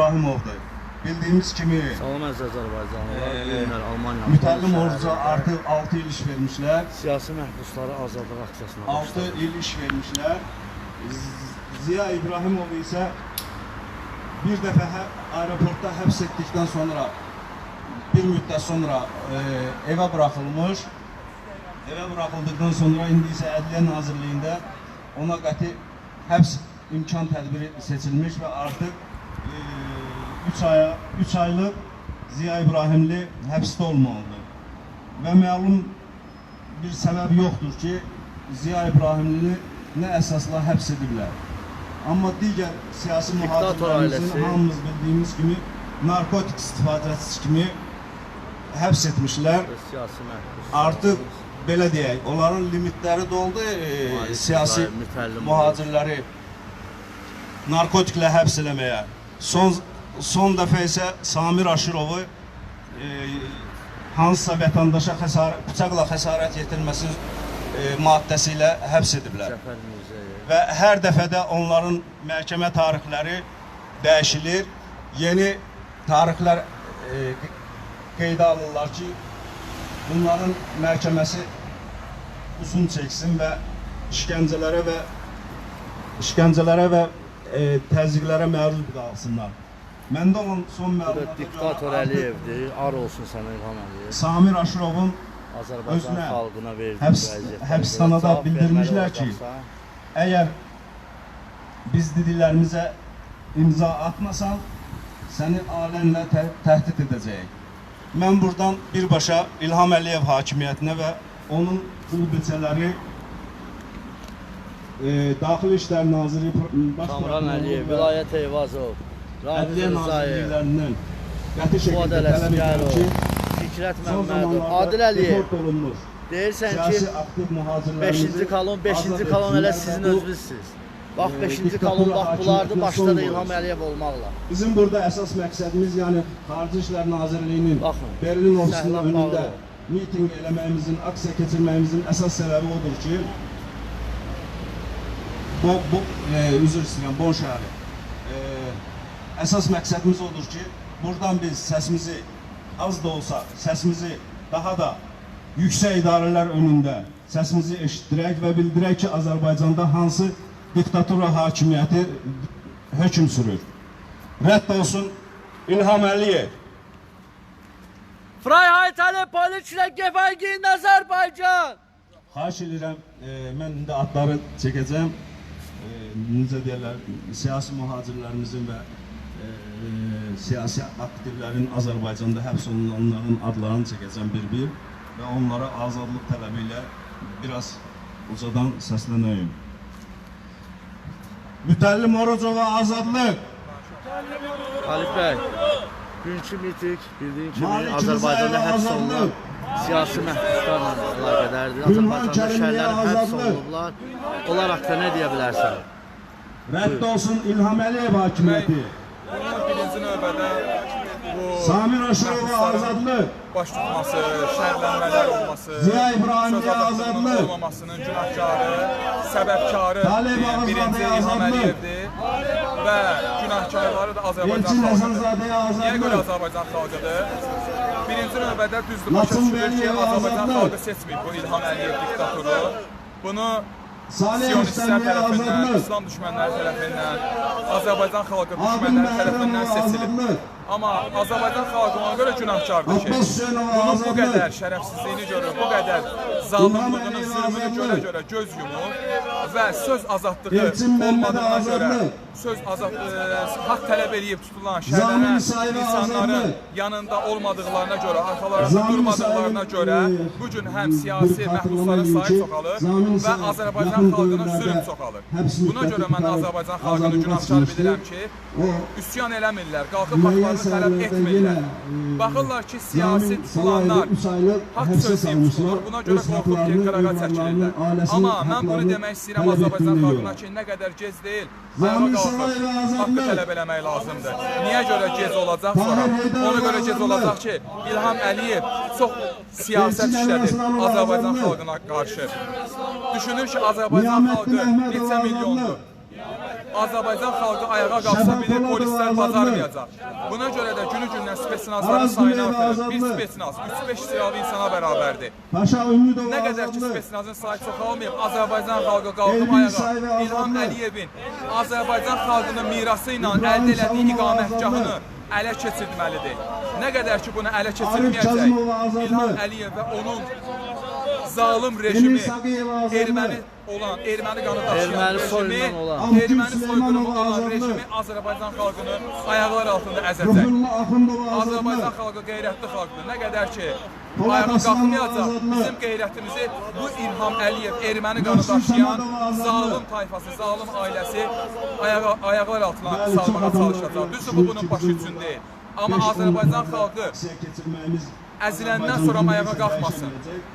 İbrahimov'dur. Bildiğimiz kimi Salam əziz Azərbaycanlılar, Ee, bu günlər Almaniya mütəllim oruca artıq 6 il iş vermişlər. siyasi məhbusları azadlıq aksiyasına 6 başladı. il iş vermişlər. Ziya İbrahimov isə bir dəfə hə, aeroportda həbs etdikdən sonra bir müddət sonra e, evə buraxılmış. Evə buraxıldıqdan sonra indi isə Ədliyyə Nazirliyində ona qəti həbs imkan tədbiri seçilmiş və artıq 3 aya 3 aylıq Ziya İbrahimli həbsdə olmalıdır. Və məlum bir səbəb yoxdur ki, Ziya İbrahimlini nə əsasla həbs ediblər. Amma digər siyasi ailəsi. hamımız bildiyimiz kimi narkotik istifadəçisi kimi həbs etmişlər. Artıq belə deyək, onların limitləri doldu. E, siyasi mühacirləri narkotiklə həbs eləməyə. Son son dəfə isə Samir Aşırovu e, hansısa vətəndaşa xəsarət, bıçaqla xəsarət yetirməsi e, maddəsi ilə həbs ediblər. Və hər dəfədə onların məhkəmə tarixləri dəyişilir. Yeni tarixlər e, qeydə alırlar ki, bunların məhkəməsi uzun çəksin və işgəncələrə və işgəncələrə və e, təzyiqlərə məruz qalsınlar. Məndə olan son məlumata diktator Əliyevdir. Ar olsun sənə İlham Əliyev. Samir Aşırovun Azərbaycan xalqına verdiyi həbs- həbsxanada bildirmişlər ki, Əgər biz dediklərimizə imza atmasan, səni alənlə tə təhdid edəcəyik. Mən buradan birbaşa İlham Əliyev hakimiyyətinə və onun qulbeçələri e, Daxili İşlər Naziri Baş Kamran Əliyev, Vilayət Eyvazov, Ədliyyə Nazirliklərindən qəti şəkildə tələb edirəm ki, Fikrət Məmmədov, Adil Əliyev. Deyirsən ki, siyasi aktiv muhacirlərimizi 5-ci kolon, 5-ci azad kolon elə sizin bu özünüzsünüz. Bax e, 5-ci diktatura kolon bax bulardı, başda da İlham. Əliyev olmaqla. Bizim burada əsas məqsədimiz yəni Xarici İşlər Nazirliyinin Berlin ofisunun önündə mitinq eləməyimizin, aksiya keçirməyimizin əsas səbəbi odur ki, bu, bu e, üzr istəyirəm, Bon şəhəri. E, əsas məqsədimiz odur ki, buradan biz səsimizi az da olsa səsimizi daha da yüksək idarələr önündə səsimizi eşitdirək və bildirək ki, Azərbaycanda hansı diktatura hakimiyyəti hökm sürür. Rədd olsun İlham Əliyev. Freiheit alle politischen Gefangenen in Azerbaycan! Xahiş edirəm, e, mən indi adları çəkəcəm. E, necə deyirlər, siyasi mühacirlərimizin və siyasi aktivlərin Azərbaycanda həbs olunanların adlarını çəkəcəm bir-bir və onlara azadlıq tələbi ilə biraz ucadan səslənəyim. Mütəllim Orucova azadlıq! Halif bəy, günkü miting bildiyin kimi Azərbaycanda həbs olunan siyasi məhbuslarla əlaqədardır. Azərbaycanda şəhərlərin həbs olunublar. Onlar haqqında nə deyə bilərsən? Rədd olsun İlham Əliyev hakimiyyəti. Bunun birinci növbədə bu Samir Aşırova azadlıq. baş tutması, şərhlənmələr olması, Ziya azadlığının azadlıq. olmamasının günahkarı, səbəbkarı birinci İlham. Əliyevdir və günahkarları da Azərbaycan xalqıdır. Niyə görə. Azərbaycan xalqıdır? Birinci növbədə düzdür başa düşülür ki, Azərbaycan xalqı seçməyib bu İlham Əliyev diktaturu. Bunu Əstəmiyə tərəfindən. İslam düşmənləri tərəfindən, Azərbaycan xalqı düşmənləri tərəfindən seçilib. Azadlıq. Amma Azərbaycan xalqı ona görə günahkardır ki, Abbas Hüseynova bunu bu qədər şərəfsizliyini görür, bu qədər zülmünü Əliyev görə görə göz yumur və söz azadlığı olmadığına görə söz azadlığı haqq tələb eləyib tutulan şəhərlərə insanların yanında olmadıqlarına görə, arxalarında durmadıqlarına görə bu gün həm siyasi sahib ki, çoxalır və Azərbaycan dövrlərdə zülm çoxalır. Buna görə mən Azərbaycan xalqını günahkar bilirəm ki, üsyan eləmirlər, qalxıb haqlarını tələb etmirlər. Baxırlar ki, siyasi tutulanlar haqq salmışlar. tutulur, buna görə qorxub ki, qırağa çəkilirlər. Amma mən bunu demək istəyirəm Azərbaycan xalqına ki, nə qədər gec deyil, ayağa qalxıb haqqı tələb eləmək lazımdır. Niyə görə gec olacaq sonra? Ona görə gec olacaq ki, İlham Əliyev çox siyasət Əliaslanov Azərbaycan xalqına qarşı. Düşünür ki, Azərbaycan xalqı neçə milyondur? Azərbaycan xalqı ayağa qalxsa bilir polislər bacarmayacaq. Buna görə də günü-gündən spetsnazların sayını artırır. Bir spetsnaz 3-5 silahlı insana bərabərdir. Nə qədər ki spetsnazın sayı çoxalmayıb, Azərbaycan xalqı qalxıb ayağa. İlham. Əliyevin Azərbaycan xalqının mirası ilə əldə elədiyi iqamətgahını ələ keçirməlidir. Nə qədər ki bunu ələ keçirməyəcək. İlham Əliyev və onun zalim rejimi erməni olan, erməni qanı daşıyan rejimi, erməni soyqırımı olan rejimi Azərbaycan xalqını ayaqlar altında əzəcək. Azərbaycan xalqı qeyrətli xalqdır. Nə qədər ki ayağa qalxmayacaq, bizim qeyrətimizi bu İlham Əliyev erməni qanı daşıyan zalim tayfası, zalim ailəsi ayağa, ayaqlar altına salmağa çalışacaq. Düzdür bu bunun başı üçün deyil. Amma Azərbaycan xalqı əziləndən sonra ayağa qalxmasın.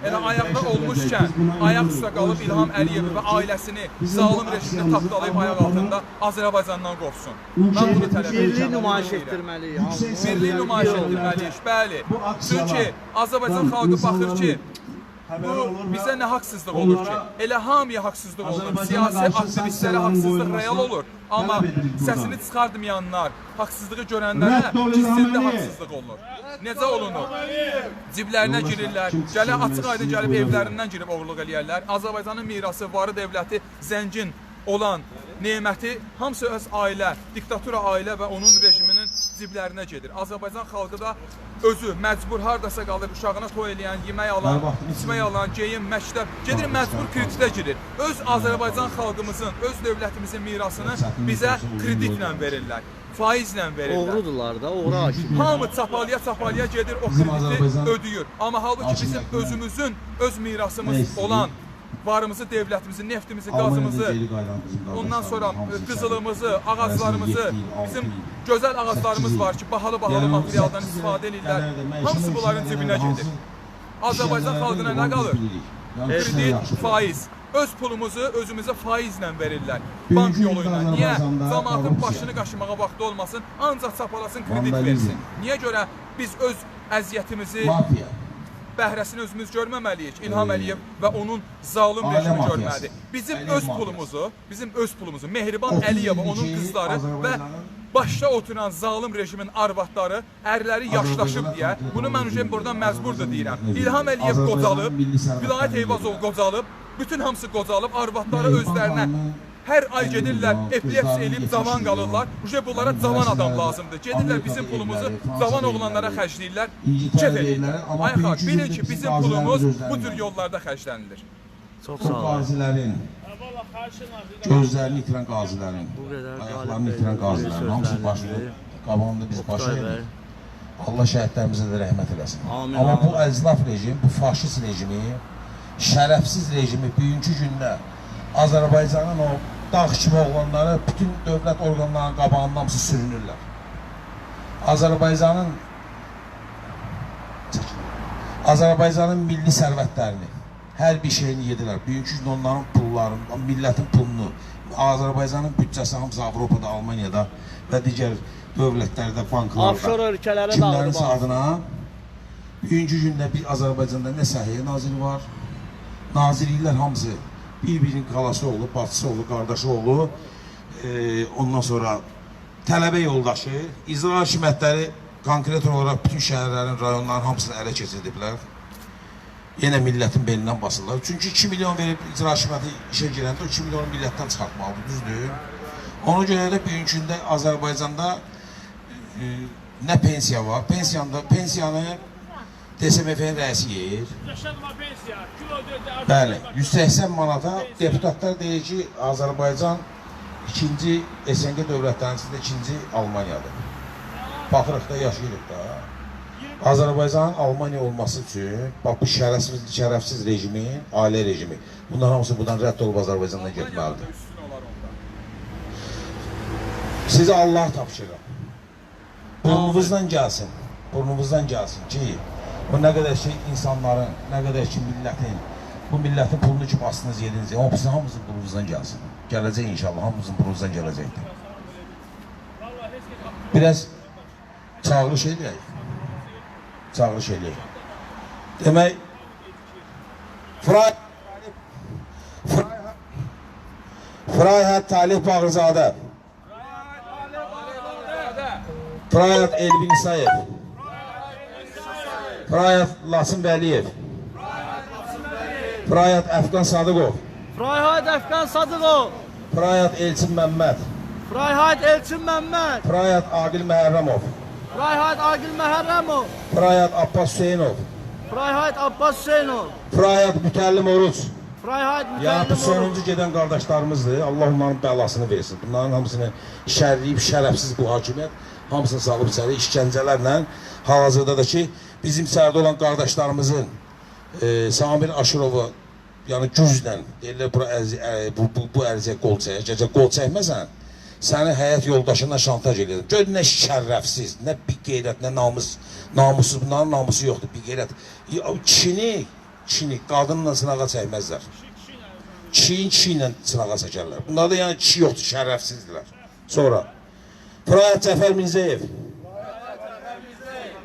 Elə ayaqda olmuşkən, ayaq üstə qalıb İlham Əliyev'i və ailəsini zalim aksiyamızı tapdalayıb ayaq altında Azərbaycandan qovsun. Ülkəyə Mən bunu tələb edirəm. nümayiş etdirməliyik. Birliyi nümayiş etdirməliyik, bəli. Çünki Azərbaycan xalqı baxır ki, bu olur və bizə nə haqsızlıq olur ki? Elə hamıya haqsızlıq olur. Siyasi aktivistlərə qoyulmasını real olur. Buradan. səsini çıxartmayanlar, haqsızlığı görənlərə Əliyev. haqsızlıq olunur. Necə olunur? Ciblərinə girirlər, gələ açıq aydın gəlib evlərindən girib oğurluq eləyərlər. Azərbaycanın mirası, varı dövləti, zəngin olan neməti hamısı öz ailə, diktatura ailə və onun rejiminin ciblərinə gedir. Azərbaycan xalqı da özü məcbur hardasa qalır uşağına toy eləyən, yemək alan, içmək alan, geyim, məktəb, gedir məcbur kreditə girir. Öz Azərbaycan xalqımızın, öz dövlətimizin mirasını bizə kreditlə verirlər, faizlə verirlər. Oğrudurlar da, oğru hakim. Hamı çapalaya çapalaya gedir o krediti ödəyir. Amma halbuki bizim özümüzün öz mirasımız olan varımızı, dövlətimizi, neftimizi, bizim ondan sonra içəridə. ağaclarımızı, bizim gözəl ağaclarımız var ki, bahalı-bahalı materialdan istifadə edirlər. Hamısı bunların cibinə gedir. Azərbaycan xalqına nə qalır? Kredit, faiz. Öz pulumuzu özümüzə faizlə verirlər. Bank yolu ilə. Niyə? Cəmaatın korrupsiya. başını qaşımağa vaxtı olmasın, ancaq çapalasın, kredit versin. Niyə görə biz öz əziyyətimizi. Bəhrəsini özümüz görməməliyik. İlham Əliyev və onun zalim Ailə rejimi görməlidir. Bizim öz pulumuzu, bizim öz pulumuzu Mehriban 30 Əliyev, ildir onun qızları və başda oturan zalim rejimin arvadları, ərləri yaşlaşıb deyə, bunu mən uje buradan məcburdur deyirəm. İlham Əliyev qocalıb, Vilayət Eyvazov qocalıb, bütün hamısı qocalıb, arvadları özlərinə hər ay eləyib yetmiş cavan milyon. qalırlar. Uje bunlara cavan adam lazımdır. Gedirlər bizim pulumuzu Fransada oğlanlara xərcləyirlər, evləri, edirlər. Ay xalq, bilin ki, bizim pulumuz bu tür yollarda xərclənilir. Çox sağ olun. qazilərin, gözlərini itirən qazilərin, ayaqlarını itirən qazilərin, hamısı başlı, qabağında biz edik. Allah şəhidlərimizə də rəhmət eləsin. Amin, Amma bu əzlaf rejim, bu faşist rejimi, şərəfsiz rejimi bugünkü gündə Azərbaycanın o dağ kimi oğlanları bütün dövlət orqanlarının qabağında hamısı sürünürlər. Azərbaycanın Azərbaycanın milli sərvətlərini, hər bir şeyini yedirlər. Bugünkü gün onların pullarını, millətin pulunu, Azərbaycanın büdcəsi hamısı Avropada, Almaniyada və digər dövlətlərdə, banklarda. Offshore ölkələrə Kimlərin dağılıb. adına bugünkü gündə bir Azərbaycanda nə səhiyyə naziri var, nazirliklər hamısı bir-birinin xalası olub, bacısı olub, qardaşı olub. E, ondan sonra tələbə yoldaşı, icra hakimiyyətləri konkret olaraq bütün şəhərlərin, rayonların hamısını ələ keçirdiblər. Yenə millətin belindən basırlar. Çünki 2 milyon verib icra hakimiyyəti işə girəndə o 2 milyonu millətdən çıxartmalıdır, düzdür? Ona görə də bugünkü gündə Azərbaycanda e, nə pensiya var? Pensiyanda pensiyanı DSMF-nin rəisi yeyir. Yaşanma pensiya, kilo ödedi, Bəli, 180 manata deputatlar deyir ki, Azərbaycan ikinci SNG dövlətlərinin içində ikinci Almaniyadır. Baxırıq da, yaşayırıq da. Azərbaycanın Almaniya olması üçün bax bu şərəfsiz, şərəfsiz rejimin, ailə rejimi. Bunlar hamısı buradan rədd olub Azərbaycandan getməlidir. Sizə Allah tapşırıram. Burnunuzdan gəlsin. Burnunuzdan gəlsin ki, o nə qədər şey insanların, nə qədər ki millətin, bu millətin pulunu ki bastınız, yediniz, hamısı hamımızın pulumuzdan gəlsin. Gələcək inşallah, hamımızın pulumuzdan gələcəkdir. Biraz çağırış eləyək. Çağırış eləyək. Demək, Fray Frayhat Talih Bağırzadə Frayhat Elbin Sayev Frayat Lasım Vəliyev. Frayat Əfqan Sadıqov. Frayhat Efkan Sadıqov. Frayat Elçin Məmməd. Frayhat Elçin Mehmet. Frayat Aqil Məhərrəmov. Frayhat Agil Meherremov. Frayat Abbas Hüseynov. Frayhat Abbas Hüseyinov. Frayat Mütəllim Oruç. Frayhat Ya bu sonuncu gedən qardaşlarımızdır. Allah onların bəlasını versin. Bunların hamısını şərləyib şərəfsiz bu hakimiyyət hamısını salıb içəri işgəncələrlə hal-hazırda da ki bizim içəridə olan qardaşlarımızın e, Samir Aşırovu yəni güclə deyirlər bura ərzi, ə, bu, bu, bu ərizə qol çək, gecə qol çəkməsən səni həyat yoldaşına şantaj edir. Gör nə şərəfsiz, nə bir qeyrət, nə namus, namussuz, bunların namusu yoxdur, bir qeyrət. Ya, Çini, Çini qadınla sınağa çəkməzlər. Çiyin kişi ilə sınağa çəkərlər. Bunlarda yəni kişi yoxdur, şərəfsizdirlər. Sonra Firayət Cəfər Mirzəyev.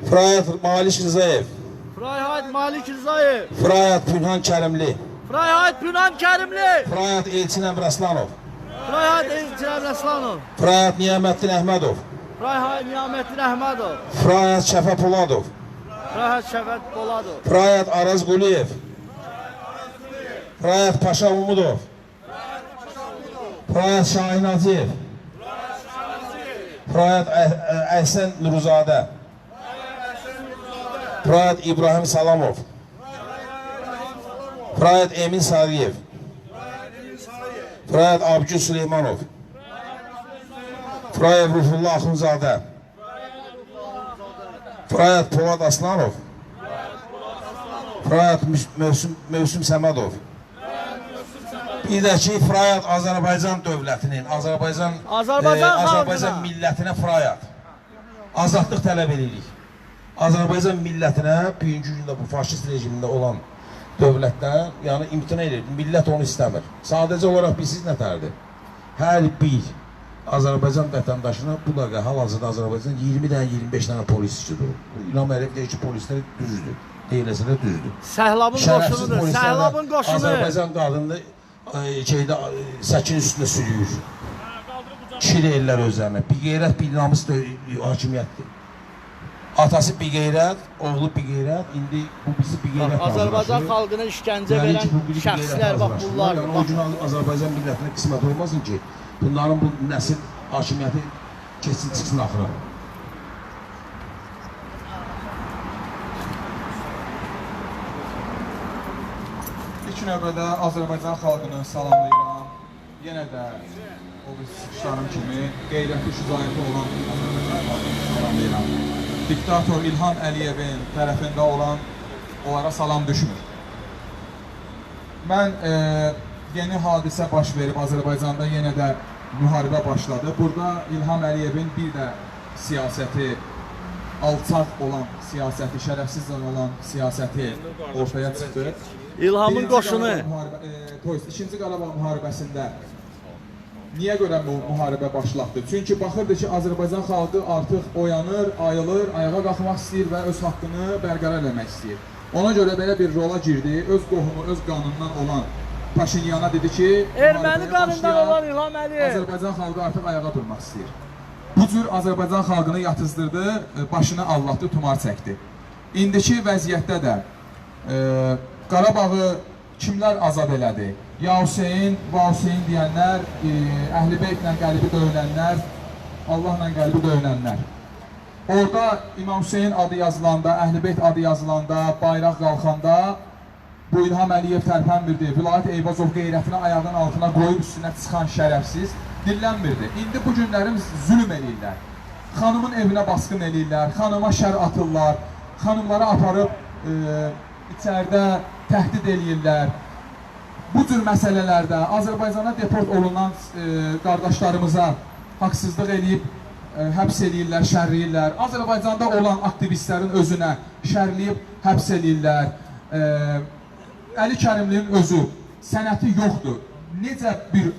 Firayət Maliş Rzayev. Frayhat Malik Rzayev. Firayət Pünhan Kərimli. Frayhat Pünan Kerimli. Firayət Elçin Əmraslanov. Frayhat Elçin Aslanov. Firayət Niyaməddin Əhmədov. Frayhat Niyamettin Ahmedov. Firayət Şəfə Poladov. Frayhat Şevket Poladov. Firayət Araz Quliyev. Firayət Paşa Umudov. Firayət Şahin Əh- Ə- Əhsən Nuruzadə. Firayət İbrahim Salamov. Firayət Emin Sariyev. Firayət Abgül Süleymanov. Firayət Rufullah Axunzadə. Firayət Polad Aslanov. Müs- Mövsüm, Mövsüm Səmədov. Bir də ki, Firayət Azərbaycan dövlətinin, Azərbaycan, Azərbaycan e, Azərbaycan xalqına. millətinə Firayət. Azadlıq tələb edirik. Azərbaycan millətinə bugünkü gündə bu faşist rejimində olan dövlətdən, yəni imtina edir. Millət onu istəmir. Sadəcə olaraq bilsiz nətərdir? Hər bir Azərbaycan vətəndaşına bu dəqiqə hal-hazırda Azərbaycan 20 dənə 25 dənə polisçi durur. İlham Əliyev deyir ki, polislər düzdür. Deyiləsə də düzdür. Səhlabın qoşunudur. Səhlabın qoşunu. Azərbaycan qadını e, şeydə e, səkin üstündə sürüyür. Kişi deyirlər özlərinə. Bir qeyrət, bir namus hakimiyyətdir. Atası bir qeyrət, oğlu bir qeyrət, indi bu bizi bir qeyrət Azərbaycan xalqına işgəncə verən bir şəxslər bax bunlar. Yəni o gün Azərbaycan millətinə qismət olmasın ki, bunların bu nəsil hakimiyyəti keçsin çıxsın axıra. İlk növbədə Azərbaycan xalqını salamlayıram. Yenə də o bir çıxışlarım kimi qeyrətli şücaəti olan Azərbaycan xalqını salamlayıram. Diktator İlham Əliyevin tərəfində olan onlara salam düşmür. Mən e, yeni hadisə baş verib Azərbaycanda yenə də müharibə başladı. Burada İlham Əliyevin bir də siyasəti alçaq olan siyasəti, şərəfsiz olan siyasəti ortaya çıxdı. İlhamın qoşunu. E, toys, ikinci Qarabağ müharibəsində niyə görə bu müharibə başlatdı? Çünki baxırdı ki, Azərbaycan xalqı artıq oyanır, ayılır, ayağa qalxmaq istəyir və öz haqqını bərqərar etmək istəyir. Ona görə belə bir rola girdi. Öz qohumu, öz qanından olan Paşinyana dedi ki, Erməni qanından olan İlham Əliyev. Azərbaycan xalqı artıq ayağa durmaq istəyir. Bu cür Azərbaycan xalqını yatızdırdı, e, başını allatdı, tumar çəkdi. İndiki vəziyyətdə də e, Qarabağı kimlər azad elədi? Ya Hüseyn, Va Hüseyn deyənlər, e, Əhl-i Beytlə qəlbi döyünənlər, Allahla qəlbi döyünənlər. Orada İmam Hüseyn adı yazılanda, Əhl-i Beyt adı yazılanda, bayraq qalxanda bu İlham Əliyev tərpənmirdi. Vilayət Eyvazov qeyrətini ayağının altına qoyub üstünə çıxan şərəfsiz dillənmirdi. İndi bu günlərim zülm eləyirlər. Xanımın evinə basqın eləyirlər, xanıma şər atırlar, xanımları aparıb e, içəridə təhdid eləyirlər. Bu cür məsələlərdə Azərbaycana deport olunan e, qardaşlarımıza haqsızlıq eləyib e, həbs eləyirlər, şərləyirlər. Azərbaycanda olan aktivistlərin özünə şərləyib həbs eləyirlər. E, Əli Kərimlinin özü sənəti yoxdur. Necə bir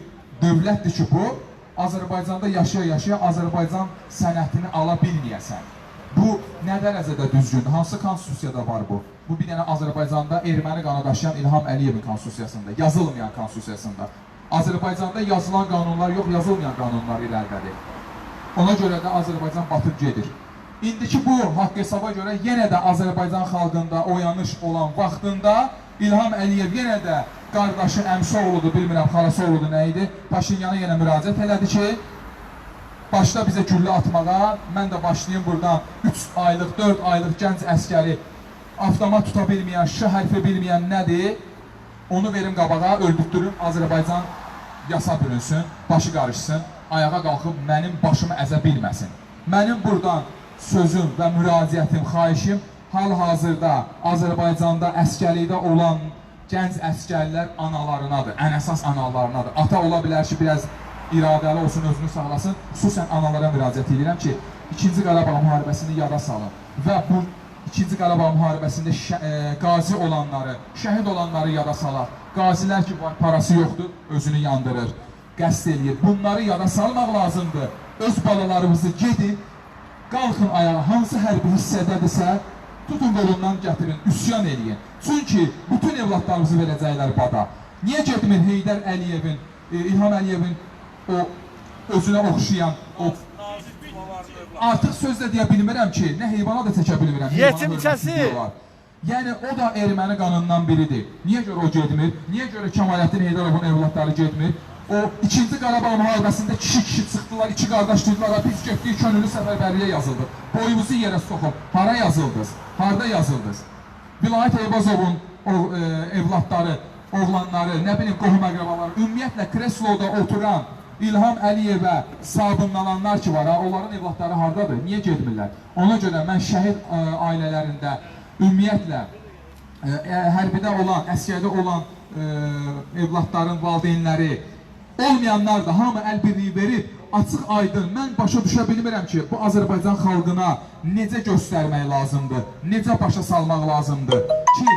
dövlətdir ki bu, Azərbaycanda yaşaya-yaşaya Azərbaycan sənətini ala bilməyəsən. Bu nə dərəcədə düzgündür? Hansı konstitusiyada var bu? Bu bir dənə Azərbaycanda erməni qanı daşıyan İlham Əliyevin konstitusiyasında, yazılmayan konstitusiyasında. Azərbaycanda yazılan qanunlar yox, yazılmayan qanunlar irəlidədir. Ona görə də Azərbaycan batıb gedir. İndiki bu haqq hesaba görə yenə də Azərbaycan xalqında oyanış olan vaxtında İlham Əliyev yenə də qardaşı əmsi oğludur, bilmirəm xalası oğludur nə idi. Paşinyana yenə müraciət elədi ki, başla bizə güllə atmağa. Mən də başlayım buradan 3 aylıq, 4 aylıq gənc əskəri avtomat tuta bilməyən, ş hərfi bilməyən nədir? Onu verim qabağa, öldürdürüm, Azərbaycan yasa bürünsün, başı qarışsın, ayağa qalxıb mənim başımı əzə bilməsin. Mənim buradan sözüm və müraciətim, xahişim hal-hazırda Azərbaycanda əskərlikdə olan gənc əskərlər analarınadır, ən əsas analarınadır. Ata ola bilər ki, biraz iradəli olsun, özünü saxlasın. Xüsusən analara müraciət edirəm ki, 2-ci Qarabağ müharibəsini yada salın və bu 2-ci Qarabağ müharibəsində şə, e, qazi olanları, şəhid olanları yada salaq. Qazilər ki, parası yoxdur, özünü yandırır, qəsd eləyir. Bunları yada salmaq lazımdır. Öz balalarımızı gedin, qalxın ayağa, hansı hərbi hissədədirsə, tutun qolundan gətirin, üsyan eləyin. Çünki bütün evlatlarımızı verəcəklər bada. Niyə getmir Heydər Əliyevin, e, İlham Əliyevin o özünə oxşayan o artıq söz də deyə bilmirəm ki, nə heyvana da çəkə bilmirəm. Yetimçəsi. Yəni o da erməni qanından biridir. Niyə görə o getmir? Niyə görə Kemalettin Heydarovun evlatları getmir? O ikinci Qarabağ müharibəsində kişi-kişi çıxdılar, iki qardaş dedilər, "Ha, biz getdik könüllü səfərbərliyə yazıldıq. Boyumuzu yerə soxub, hara yazıldınız? Harda yazıldınız? Vilayət Eyvazovun o e, evlatları, oğlanları, nə bilim qohum əqrabaları, ümumiyyətlə kresloda oturan İlham Əliyevə sabunlananlar ki var, ha, onların evlatları hardadır? Niyə getmirlər? Ona görə mən şəhid ə, ailələrində ümumiyyətlə ə, ə, olan, əskərdə olan ə, evlatların valideynləri olmayanlar da hamı əl birliyi verib açıq aydın mən başa düşə bilmirəm ki, bu Azərbaycan xalqına necə göstərmək lazımdır, necə başa salmaq lazımdır ki,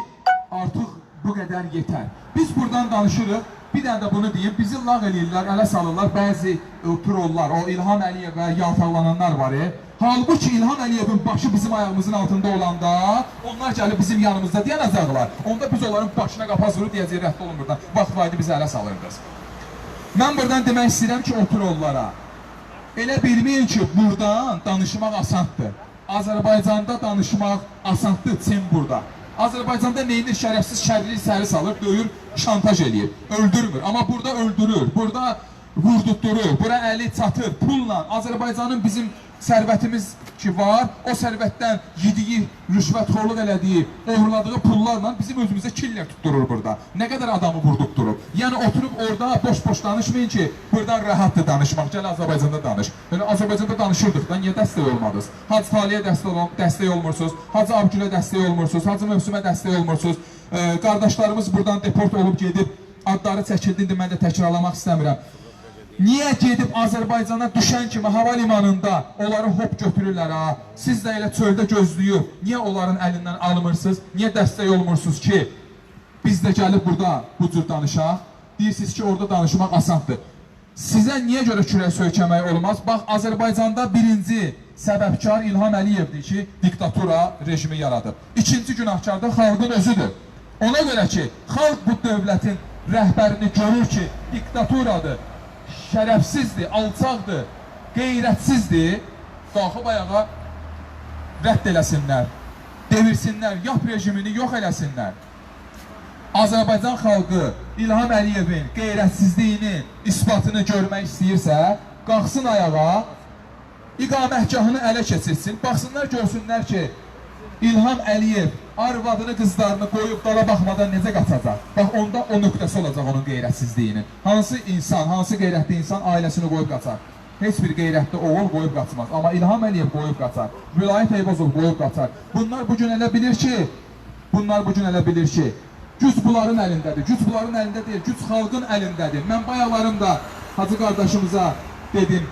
artıq bu qədər yetər. Biz buradan danışırıq, bir dənə də bunu deyim, bizi lağ eləyirlər, ələ salırlar bəzi e, trollar, o İlham Əliyevə yaltaqlananlar var. E. Halbuki İlham Əliyevin başı bizim ayağımızın altında olanda, onlar gəlib bizim yanımızda dayanacaqlar. Onda biz onların başına qapaz vurub deyəcəyik, rədd olun buradan. Vaxt vaydı bizi ələ salırdınız. Mən buradan demək istəyirəm ki, o trollara, elə bilməyin ki, buradan danışmaq asandır. Azərbaycanda danışmaq asandır, Çin burada. Azərbaycanda neyinir şərəfsiz şərri səri salır, döyür, şantaj eləyir, öldürmür. Amma burada öldürür, burada vurdurtdurur, bura əli çatır, pulla. Azərbaycanın bizim sərvətimiz ki var, o sərvətdən yediyi, rüşvətxorluq elədiyi, oğurladığı pullarla bizim özümüzə killer tutturur burada. Nə qədər adamı vurdurtdurub. Yəni oturub orada boş-boş danışmayın ki, buradan rahatdır danışmaq. Gəl Azərbaycanda danış. Yəni Azərbaycanda danışırdıq da, niyə dəstək olmadınız? Hacı Taliyə dəstək, ol dəstək olmursunuz, Hacı Abgülə dəstək olmursunuz, Hacı Mövsümə dəstək olmursunuz. Ee, qardaşlarımız buradan deport olub gedib, adları çəkildi, indi mən də təkrarlamaq istəmirəm. Niyə gedib Azərbaycana düşən kimi hava limanında onları hop götürürlər ha? Siz də elə çöldə gözləyib, niyə onların əlindən almırsınız? Niyə dəstək olmursunuz ki, biz də gəlib burada bu cür danışaq? Deyirsiniz ki, orada danışmaq asandır. Sizə niyə görə kürək söykəmək olmaz? Bax, Azərbaycanda birinci səbəbkar İlham Əliyevdir ki, diktatura rejimi yaradıb. İkinci günahkar da xalqın özüdür. Ona görə ki, xalq bu dövlətin rəhbərini görür ki, diktaturadır, şərəfsizdir, alçaqdır, qeyrətsizdir, qalxıb ayağa rədd eləsinlər, devirsinlər, yap rejimini yox eləsinlər. Azərbaycan xalqı İlham Əliyevin qeyrətsizliyinin isbatını görmək istəyirsə, qalxsın ayağa, iqamətgahını ələ keçirsin, baxsınlar görsünlər ki, İlham Əliyev arvadını, qızlarını qoyub dala baxmadan necə qaçacaq? Bax onda o nöqtəsi olacaq onun qeyrətsizliyinin. Hansı insan, hansı qeyrətli insan ailəsini qoyub qaçar? Heç bir qeyrətli oğul qoyub qaçmaz. Amma İlham Əliyev qoyub qaçar. Vilayət Eyvazov qoyub qaçar. Bunlar bu gün elə bilir ki, bunlar bu gün elə bilir ki, güc bunların əlindədir. Güc bunların əlində deyil, güc xalqın əlindədir. Mən bayaqlarım da Hacı qardaşımıza dedim,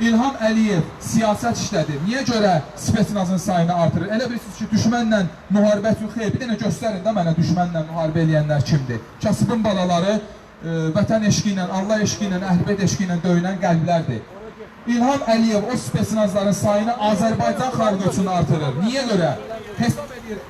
İlham Əliyev siyasət işlədi. Niyə görə spetsnazın sayını artırır? Elə bilirsiniz ki, düşmənlə müharibə üçün xeyr. Bir dənə göstərin də mənə düşmənlə müharibə eləyənlər kimdir? Kasıbın balaları e, vətən eşqi Allah eşqi ilə, əhlibət eşqi ilə döyünən qəlblərdir. İlham Əliyev o spetsnazların sayını Azərbaycan xalqı üçün artırır. Niyə görə? Hesab edir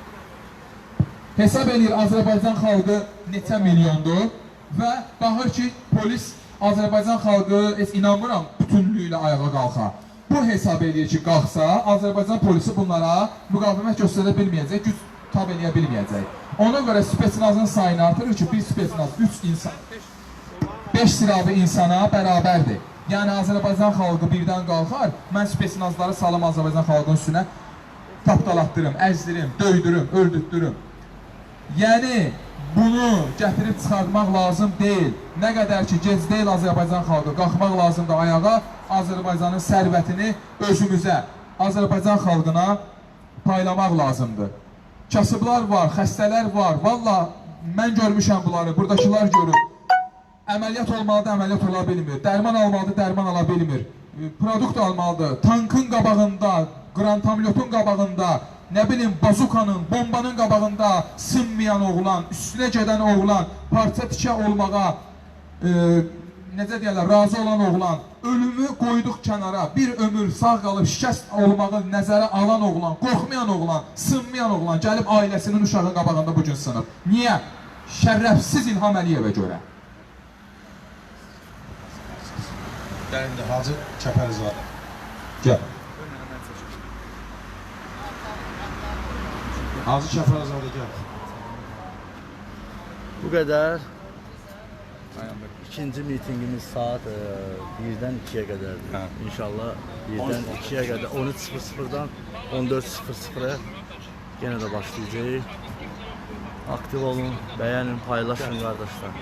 hesab edir Azərbaycan xalqı neçə milyondur və baxır ki, polis Azərbaycan xalqı heç inanmıram bütünlüyü ilə ayağa qalxa. bu hesab eləyir ki, qalxsa, Azərbaycan polisi bunlara müqavimət göstərə bilməyəcək, güc tab eləyə bilməyəcək. Ona görə spetsnazın sayını artırır ki, bir spetsnaz 3 insan 5 silahlı insana bərabərdir. Yəni Azərbaycan xalqı birdən qalxar, mən spetsnazları salım Azərbaycan xalqının üstünə tapdalatdırım, əzdirim, döydürüm, öldürtdürüm. Yəni bunu gətirib çıxartmaq lazım deyil. Nə qədər ki gec deyil Azərbaycan xalqı qalxmaq lazımdır ayağa, Azərbaycanın sərvətini özümüzə, Azərbaycan xalqına paylamaq lazımdır. Kasıblar var, xəstələr var. Valla mən görmüşəm bunları, buradakılar görür. Əməliyyat olmalıdır, əməliyyat ola bilmir. Dərman almalıdır, dərman ala bilmir. Produkt almalıdır. Tankın qabağında, qrantamyotun qabağında, nə bilim bazukanın, bombanın qabağında sınmayan oğlan, üstünə gedən oğlan, parça tikə olmağa e, necə deyirlər, razı olan oğlan, ölümü qoyduq kənara, bir ömür sağ qalıb şikəst olmağı nəzərə alan oğlan, qorxmayan oğlan, sınmayan oğlan gəlib ailəsinin uşağın qabağında bu gün sınıb. Niyə? Şərəfsiz İlham Əliyevə görə. Gəlin də Hacı Kəpərizadə. Gəl. Hacı Kəpərizadə gəl. Bu qədər. İkinci mitinqimiz saat e, 1-dən 2-yə qədərdir. Hə. İnşallah 1-dən 2-yə qədər 13.00-dan 14.00-ə yenə də başlayacağıq. Aktiv olun, bəyənin, paylaşın qardaşlar.